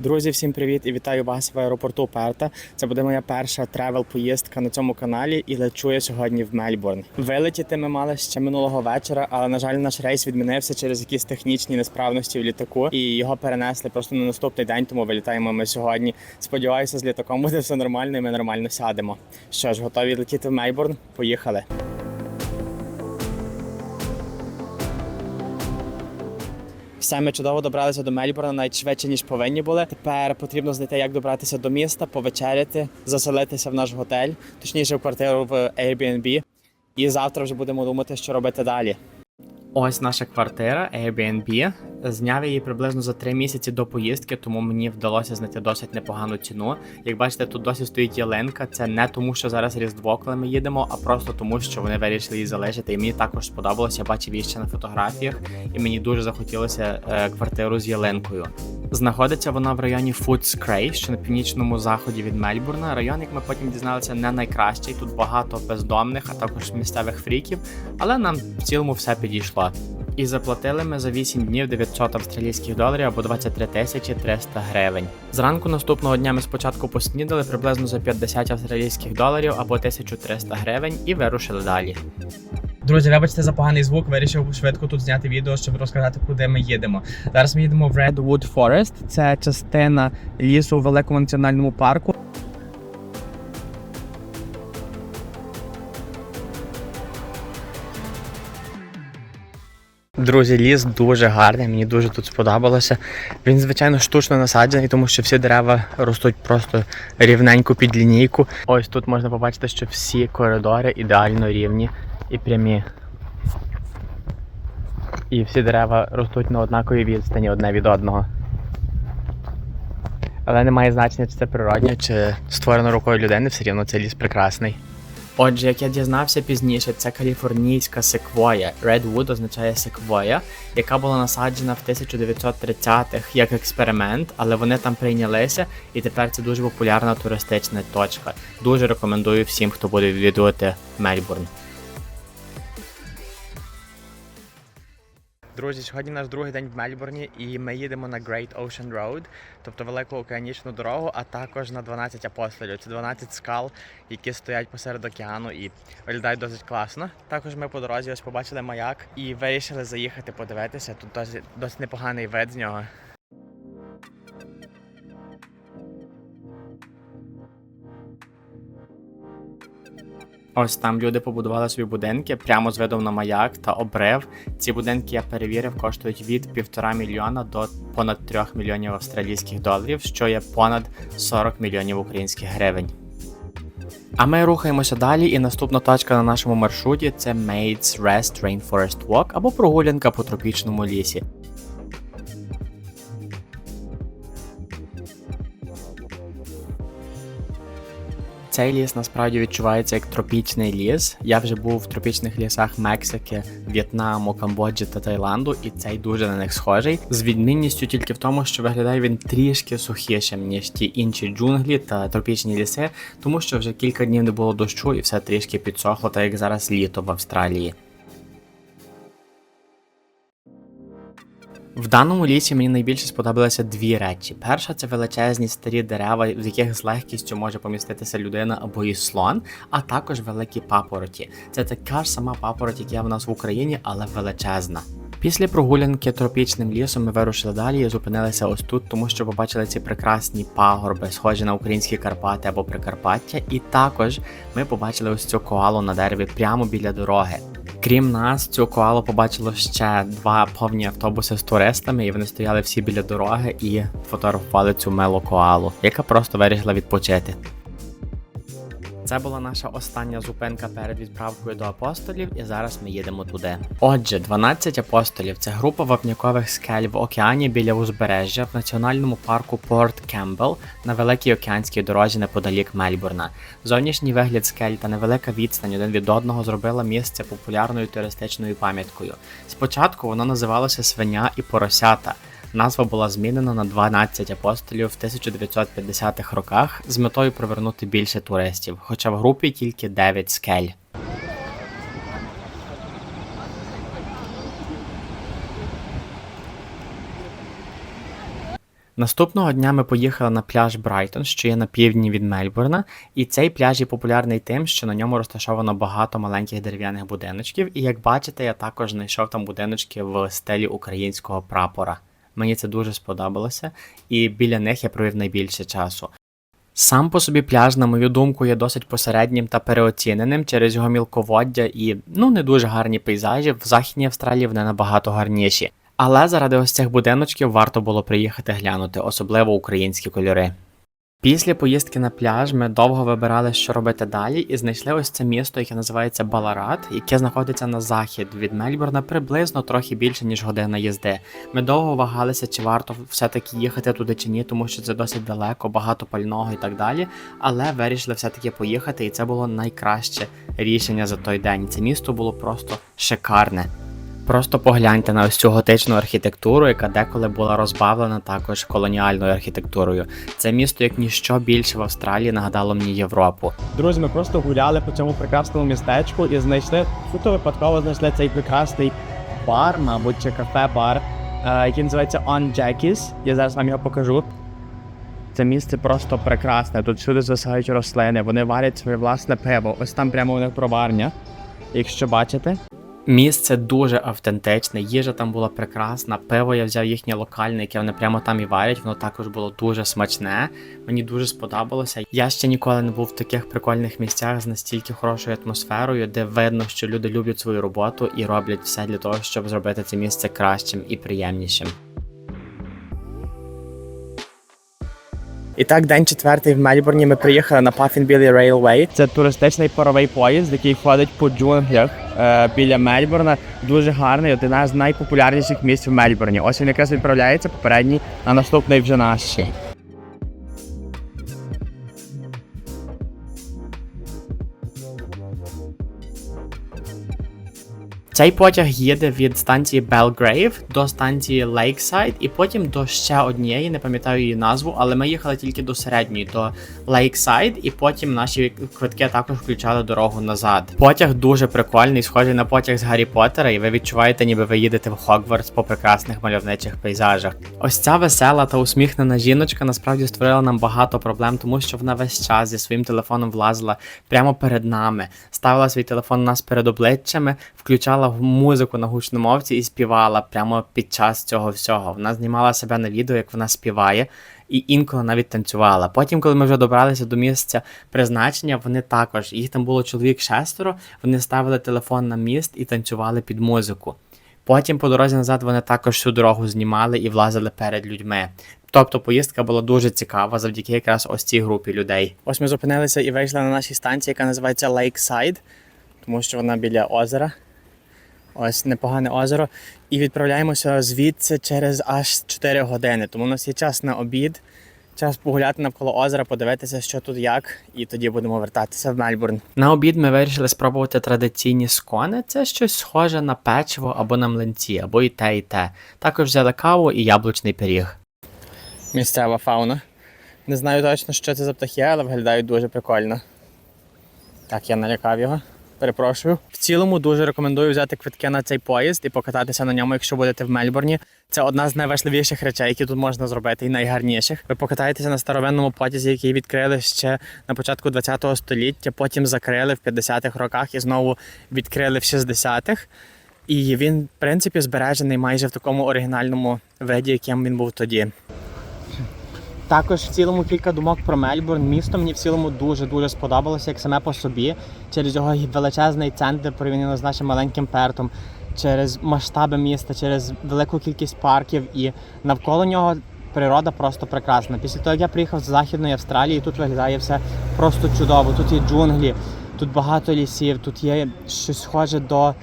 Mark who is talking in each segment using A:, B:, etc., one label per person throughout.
A: Друзі, всім привіт і вітаю вас в аеропорту Перта. Це буде моя перша тревел поїздка на цьому каналі і лечу я сьогодні в Мельбурн. Вилетіти ми мали ще минулого вечора, але на жаль, наш рейс відмінився через якісь технічні несправності в літаку, і його перенесли просто на наступний день. Тому вилітаємо ми сьогодні. Сподіваюся, з літаком буде все нормально, і ми нормально сядемо. Що ж, готові летіти в Мельбурн? Поїхали. Все, ми чудово добралися до Мельбурна, навіть швидше ніж повинні були. Тепер потрібно знайти, як добратися до міста, повечеряти, заселитися в наш готель, точніше в квартиру в Airbnb. І завтра вже будемо думати, що робити далі. Ось наша квартира Airbnb. Зняв її приблизно за три місяці до поїздки, тому мені вдалося знайти досить непогану ціну. Як бачите, тут досі стоїть ялинка. Це не тому, що зараз Різдво, коли ми їдемо, а просто тому, що вони вирішили її залишити. І мені також сподобалося. Я бачив її ще на фотографіях, і мені дуже захотілося е, квартиру з ялинкою. Знаходиться вона в районі Footscray, що на північному заході від Мельбурна. Район, як ми потім дізналися, не найкращий. Тут багато бездомних, а також місцевих фріків. Але нам в цілому все підійшло. І заплатили ми за 8 днів 900 австралійських доларів або 23 тисячі 300 гривень. Зранку наступного дня ми спочатку поснідали приблизно за 50 австралійських доларів або 1300 гривень і вирушили далі. Друзі, вибачте за поганий звук. Вирішив швидко тут зняти відео, щоб розказати, куди ми їдемо. Зараз ми їдемо в Redwood Forest. Це частина лісу у великому національному парку. Друзі, ліс дуже гарний, мені дуже тут сподобалося. Він, звичайно, штучно насаджений, тому що всі дерева ростуть просто рівненько під лінійку. Ось тут можна побачити, що всі коридори ідеально рівні і прямі. І всі дерева ростуть на однаковій відстані одне від одного. Але немає значення, чи це природньо, чи створено рукою людини, все рівно цей ліс прекрасний. Отже, як я дізнався пізніше, це каліфорнійська секвоя. Redwood означає секвоя, яка була насаджена в 1930-х як експеримент, але вони там прийнялися, і тепер це дуже популярна туристична точка. Дуже рекомендую всім, хто буде відвідувати Мельбурн. Друзі, сьогодні наш другий день в Мельбурні, і ми їдемо на Great Ocean Road, тобто велику океанічну дорогу, а також на 12 апостолів. Це 12 скал, які стоять посеред океану і виглядають досить класно. Також ми по дорозі ось побачили маяк і вирішили заїхати подивитися. Тут досить, досить непоганий вид з нього. Ось там люди побудували собі будинки прямо з видом на маяк та обрив. Ці будинки я перевірив, коштують від півтора мільйона до понад трьох мільйонів австралійських доларів, що є понад 40 мільйонів українських гривень. А ми рухаємося далі, і наступна точка на нашому маршруті це Maid's Rest Rainforest Walk або прогулянка по тропічному лісі. Цей ліс насправді відчувається як тропічний ліс. Я вже був в тропічних лісах Мексики, В'єтнаму, Камбоджі та Таїланду, і цей дуже на них схожий. З відмінністю тільки в тому, що виглядає він трішки сухішим, ніж ті інші джунглі та тропічні ліси, тому що вже кілька днів не було дощу і все трішки підсохло, так як зараз літо в Австралії. В даному лісі мені найбільше сподобалися дві речі. Перша це величезні старі дерева, в яких з легкістю може поміститися людина або і слон, а також великі папороті. Це така ж сама папороть, як є в нас в Україні, але величезна. Після прогулянки тропічним лісом ми вирушили далі і зупинилися ось тут, тому що побачили ці прекрасні пагорби, схожі на українські Карпати або Прикарпаття. І також ми побачили ось цю коалу на дереві прямо біля дороги. Крім нас, цю коалу побачило ще два повні автобуси з туристами, і вони стояли всі біля дороги і фотографували цю мелу коалу, яка просто вирішила відпочити. Це була наша остання зупинка перед відправкою до апостолів, і зараз ми їдемо туди. Отже, 12 апостолів це група вапнякових скель в океані біля узбережжя в національному парку Порт Кембл на великій океанській дорозі неподалік Мельбурна. Зовнішній вигляд скель та невелика відстань один від одного зробила місце популярною туристичною пам'яткою. Спочатку воно називалося Свиня і Поросята. Назва була змінена на 12 апостолів в 1950-х роках з метою привернути більше туристів, хоча в групі тільки 9 скель. Наступного дня ми поїхали на пляж Брайтон, що є на півдні від Мельбурна, і цей пляж є популярний тим, що на ньому розташовано багато маленьких дерев'яних будиночків. І як бачите, я також знайшов там будиночки в стилі українського прапора. Мені це дуже сподобалося, і біля них я провів найбільше часу. Сам по собі пляж, на мою думку, є досить посереднім та переоціненим через його мілководдя і ну не дуже гарні пейзажі. В Західній Австралії вони набагато гарніші. Але заради ось цих будиночків варто було приїхати глянути, особливо українські кольори. Після поїздки на пляж ми довго вибирали, що робити далі, і знайшли ось це місто, яке називається Баларат, яке знаходиться на захід від Мельбурна приблизно трохи більше ніж година їзди. Ми довго вагалися, чи варто все-таки їхати туди чи ні, тому що це досить далеко, багато пального і так далі. Але вирішили все-таки поїхати, і це було найкраще рішення за той день. Це місто було просто шикарне. Просто погляньте на ось цю готичну архітектуру, яка деколи була розбавлена також колоніальною архітектурою. Це місто, як ніщо більше в Австралії, нагадало мені Європу.
B: Друзі, ми просто гуляли по цьому прекрасному містечку і знайшли суто випадково знайшли цей прекрасний бар, мабуть, чи кафе-бар, е, який називається On Jackie's. Я зараз вам його покажу. Це місце просто прекрасне. Тут всюди звисають рослини, вони варять своє власне пиво. Ось там прямо у них проварня. Якщо бачите,
A: Місце дуже автентичне, їжа там була прекрасна. Пиво я взяв їхнє локальне, яке вони прямо там і варять. Воно також було дуже смачне. Мені дуже сподобалося. Я ще ніколи не був в таких прикольних місцях з настільки хорошою атмосферою, де видно, що люди люблять свою роботу і роблять все для того, щоб зробити це місце кращим і приємнішим. І так, день четвертий в Мельбурні. Ми приїхали на Puffin Рейлвей.
B: Це туристичний паровий поїзд, який ходить по джунглях е, біля Мельбурна. Дуже гарний, один з найпопулярніших місць в Мельбурні. Ось він якраз відправляється попередній, а наступний вже наш.
A: Цей потяг їде від станції Белгрейв до станції Лейксайд і потім до ще однієї, не пам'ятаю її назву, але ми їхали тільки до середньої, до Лейксайд, і потім наші квитки також включали дорогу назад. Потяг дуже прикольний, схожий на потяг з Гаррі Поттера, і ви відчуваєте, ніби ви їдете в Хогвартс по прекрасних мальовничих пейзажах. Ось ця весела та усміхнена жіночка насправді створила нам багато проблем, тому що вона весь час зі своїм телефоном влазила прямо перед нами, ставила свій телефон у нас перед обличчями, включала музику на гучномовці і співала прямо під час цього всього. Вона знімала себе на відео, як вона співає. І інколи навіть танцювала. Потім, коли ми вже добралися до місця призначення, вони також їх там було чоловік шестеро. Вони ставили телефон на міст і танцювали під музику. Потім по дорозі назад вони також всю дорогу знімали і влазили перед людьми. Тобто поїздка була дуже цікава завдяки якраз ось цій групі людей. Ось ми зупинилися і вийшли на нашій станції, яка називається Lakeside, тому що вона біля озера. Ось непогане озеро. І відправляємося звідси через аж 4 години. Тому у нас є час на обід, час погуляти навколо озера, подивитися, що тут як, і тоді будемо вертатися в Мельбурн. На обід ми вирішили спробувати традиційні скони. Це щось схоже на печиво або на млинці, або і те, і те. Також взяли каву і яблучний пиріг. Місцева фауна. Не знаю точно, що це за птахи, але виглядають дуже прикольно. Так, я налякав його. Перепрошую. В цілому дуже рекомендую взяти квитки на цей поїзд і покататися на ньому, якщо будете в Мельбурні. Це одна з найважливіших речей, які тут можна зробити, і найгарніших. Ви покатаєтеся на старовинному потязі, який відкрили ще на початку ХХ століття, потім закрили в 50-х роках і знову відкрили в 60-х. І він, в принципі, збережений майже в такому оригінальному виді, яким він був тоді. Також в цілому кілька думок про Мельбурн. Місто мені в цілому дуже дуже сподобалося, як саме по собі, через його величезний центр порівняно з нашим маленьким пертом, через масштаби міста, через велику кількість парків і навколо нього. Природа просто прекрасна. Після того, як я приїхав з Західної Австралії, тут виглядає все просто чудово. Тут є джунглі, тут багато лісів, тут є щось схоже до,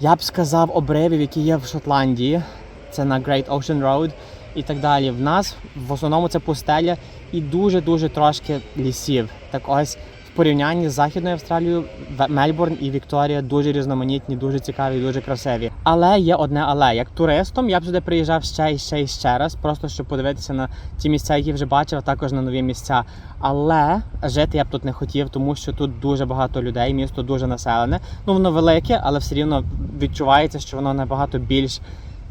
A: я б сказав, обривів, які є в Шотландії. Це на Great Ocean Road і так далі. В нас в основному це пустеля і дуже-дуже трошки лісів. Так ось в порівнянні з Західною Австралією Мельбурн і Вікторія дуже різноманітні, дуже цікаві, дуже красиві. Але є одне але. Як туристом я б сюди приїжджав ще і ще і ще раз, просто щоб подивитися на ті місця, які вже бачив, а також на нові місця. Але жити я б тут не хотів, тому що тут дуже багато людей, місто дуже населене. Ну воно велике, але все рівно відчувається, що воно набагато більш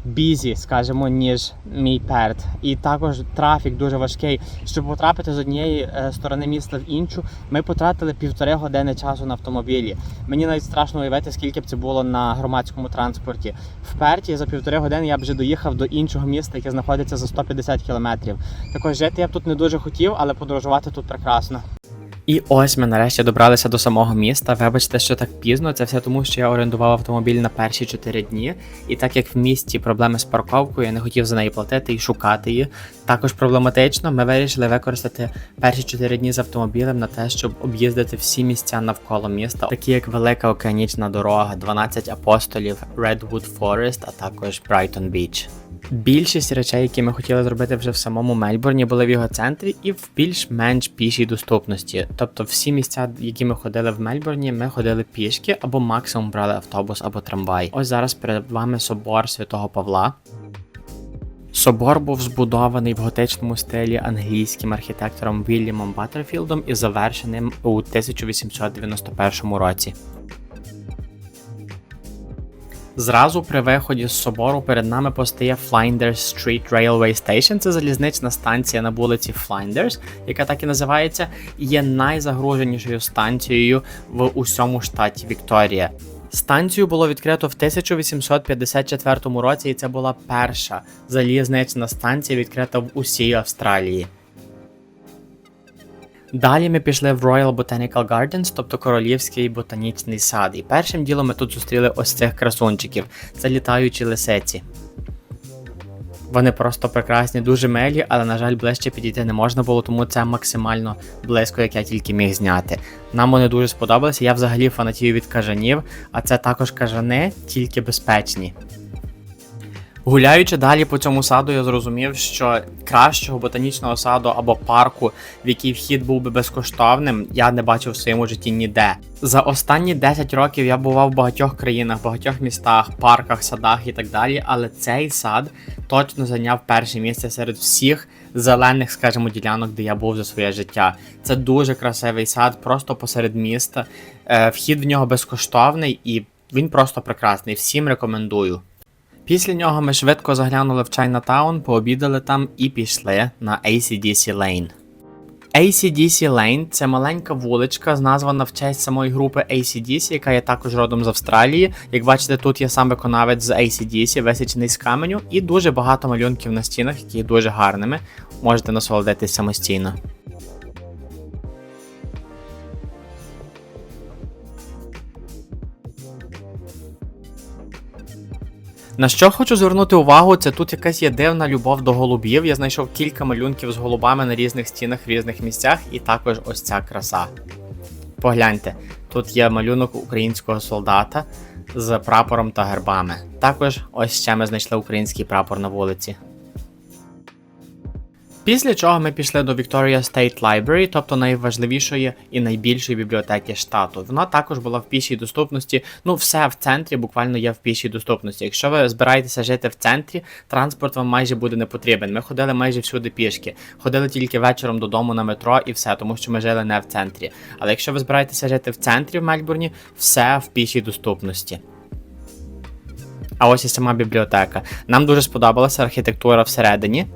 B: бізі, скажімо, ніж мій перт. І також трафік дуже важкий. Щоб потрапити з однієї е, сторони міста в іншу, ми потратили півтори години часу на автомобілі. Мені навіть страшно уявити, скільки б це було на громадському транспорті. В Перті за півтори години я б вже доїхав до іншого міста, яке знаходиться за 150 кілометрів. Також жити я б тут не дуже хотів, але подорожувати тут прекрасно.
A: І ось ми нарешті добралися до самого міста. Вибачте, що так пізно. Це все тому, що я орендував автомобіль на перші 4 дні. І так як в місті проблеми з парковкою, я не хотів за неї платити і шукати її. Також проблематично, ми вирішили використати перші 4 дні з автомобілем на те, щоб об'їздити всі місця навколо міста, такі як Велика Океанічна дорога, 12 апостолів, Redwood Forest, а також Brighton Beach. Більшість речей, які ми хотіли зробити вже в самому Мельбурні, були в його центрі і в більш-менш пішій доступності. Тобто всі місця, які ми ходили в Мельбурні, ми ходили пішки або максимум брали автобус або трамвай. Ось зараз перед вами собор святого Павла. Собор був збудований в готичному стилі англійським архітектором Вільямом Баттерфілдом і завершеним у 1891 році. Зразу при виході з собору перед нами постає Flinders Street Railway Station. Це залізнична станція на вулиці Flinders, яка так і називається, і є найзагруженішою станцією в усьому штаті Вікторія. Станцію було відкрито в 1854 році, і це була перша залізнична станція, відкрита в усій Австралії. Далі ми пішли в Royal Botanical Gardens, тобто Королівський ботанічний сад. І першим ділом ми тут зустріли ось цих красунчиків. Це літаючі лисиці. Вони просто прекрасні, дуже милі, але, на жаль, ближче підійти не можна було, тому це максимально близько, як я тільки міг зняти. Нам вони дуже сподобалися. Я взагалі фанатію від кажанів, а це також кажани, тільки безпечні. Гуляючи далі по цьому саду, я зрозумів, що кращого ботанічного саду або парку, в який вхід був би безкоштовним, я не бачив в своєму житті ніде. За останні 10 років я бував в багатьох країнах, багатьох містах, парках, садах і так далі. Але цей сад точно зайняв перше місце серед всіх зелених, скажімо, ділянок, де я був за своє життя. Це дуже красивий сад, просто посеред міста. Е, Вхід в нього безкоштовний і він просто прекрасний. Всім рекомендую. Після нього ми швидко заглянули в Чайнатаун, пообідали там і пішли на ACDC Lane. ACDC Lane – це маленька вуличка, названа в честь самої групи ACDC, яка є також родом з Австралії. Як бачите, тут є сам виконавець з ACDC, висічений з каменю, і дуже багато малюнків на стінах, які дуже гарними. Можете насолодитись самостійно. На що хочу звернути увагу, це тут якась є дивна любов до голубів. Я знайшов кілька малюнків з голубами на різних стінах в різних місцях, і також ось ця краса. Погляньте, тут є малюнок українського солдата з прапором та гербами. Також ось ще ми знайшли український прапор на вулиці. Після чого ми пішли до Victoria State Library, тобто найважливішої і найбільшої бібліотеки штату. Вона також була в пішій доступності. Ну, все в центрі буквально є в пішій доступності. Якщо ви збираєтеся жити в центрі, транспорт вам майже буде не потрібен. Ми ходили майже всюди пішки, ходили тільки вечором додому на метро і все, тому що ми жили не в центрі. Але якщо ви збираєтеся жити в центрі в Мельбурні, все в пішій доступності. А ось і сама бібліотека. Нам дуже сподобалася архітектура всередині.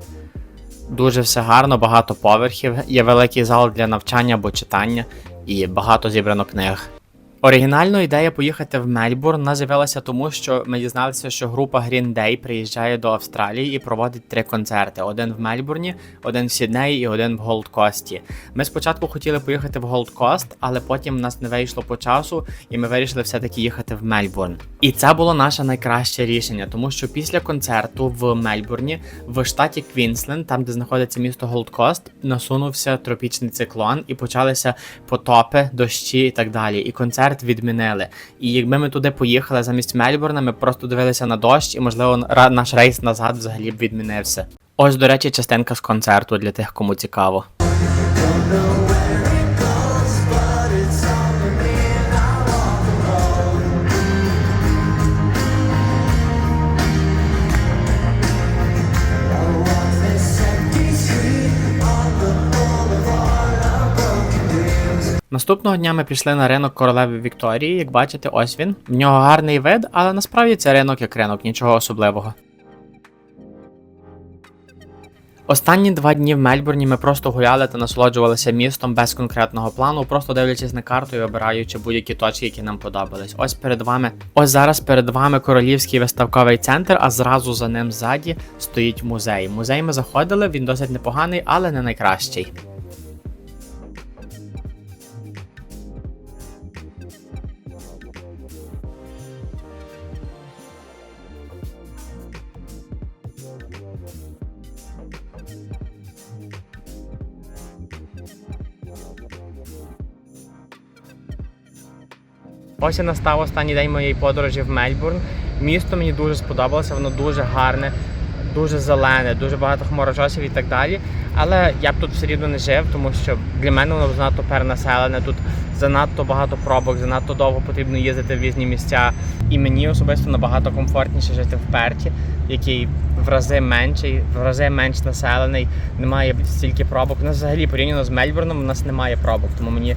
A: Дуже все гарно, багато поверхів, є великий зал для навчання або читання і багато зібрано книг. Оригінальна ідея поїхати в Мельбурн з'явилася тому, що ми дізналися, що група Green Day приїжджає до Австралії і проводить три концерти: один в Мельбурні, один в Сіднеї і один в Голдкості. Ми спочатку хотіли поїхати в Голдкост, але потім в нас не вийшло по часу, і ми вирішили все-таки їхати в Мельбурн. І це було наше найкраще рішення, тому що після концерту в Мельбурні, в штаті Квінсленд, там де знаходиться місто Голдкост, насунувся тропічний циклон і почалися потопи, дощі і так далі. І концерт відмінили. І якби ми туди поїхали замість Мельбурна, ми просто дивилися на дощ, і можливо наш рейс назад взагалі б відмінився. Ось, до речі, частинка з концерту для тих, кому цікаво. Наступного дня ми пішли на ринок королеви Вікторії. Як бачите, ось він. В нього гарний вид, але насправді це ринок як ринок, нічого особливого. Останні два дні в Мельбурні ми просто гуляли та насолоджувалися містом без конкретного плану, просто дивлячись на карту і обираючи будь-які точки, які нам подобались. Ось перед вами, ось зараз перед вами королівський виставковий центр, а зразу за ним ззаді стоїть музей. Музей ми заходили, він досить непоганий, але не найкращий. Ось і настав останній день моєї подорожі в Мельбурн. Місто мені дуже сподобалося, воно дуже гарне, дуже зелене, дуже багато хмарочосів і так далі. Але я б тут все рівно не жив, тому що для мене воно занадто перенаселене. Тут занадто багато пробок, занадто довго потрібно їздити в різні місця. І мені особисто набагато комфортніше жити в Перті, який в рази менший, в рази менш населений, немає стільки пробок. У нас взагалі порівняно з Мельбурном у нас немає пробок, тому мені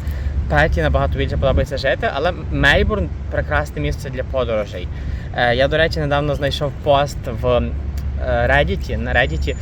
A: Петі набагато більше подобається жити, але Мельбурн прекрасне місце для подорожей. Е, Я, до речі, недавно знайшов пост в е, Reddit, на Reddit.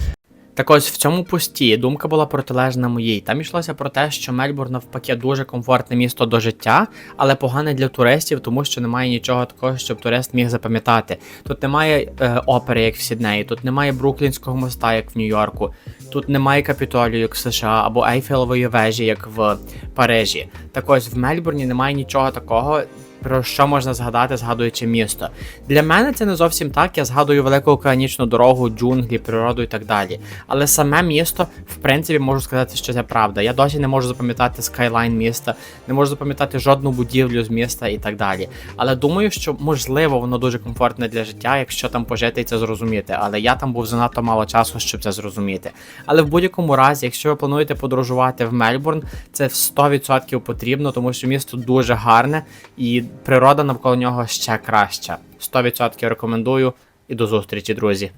A: Так ось в цьому пості думка була протилежна моїй. Там йшлося про те, що Мельбурн навпаки дуже комфортне місто до життя, але погане для туристів, тому що немає нічого такого, щоб турист міг запам'ятати. Тут немає е, опери, як в Сіднеї, тут немає Бруклінського моста, як в Нью-Йорку, тут немає Капітолію, як в США, або Ейфелевої вежі, як в Парижі. Так ось в Мельбурні немає нічого такого. Про що можна згадати, згадуючи місто. Для мене це не зовсім так. Я згадую велику океанічну дорогу, джунглі, природу і так далі. Але саме місто, в принципі, можу сказати, що це правда. Я досі не можу запам'ятати скайлайн міста, не можу запам'ятати жодну будівлю з міста і так далі. Але думаю, що можливо воно дуже комфортне для життя, якщо там пожити і це зрозуміти. Але я там був занадто мало часу, щоб це зрозуміти. Але в будь-якому разі, якщо ви плануєте подорожувати в Мельбурн, це в 100% потрібно, тому що місто дуже гарне і природа навколо нього ще краща. 100% рекомендую і до зустрічі, друзі.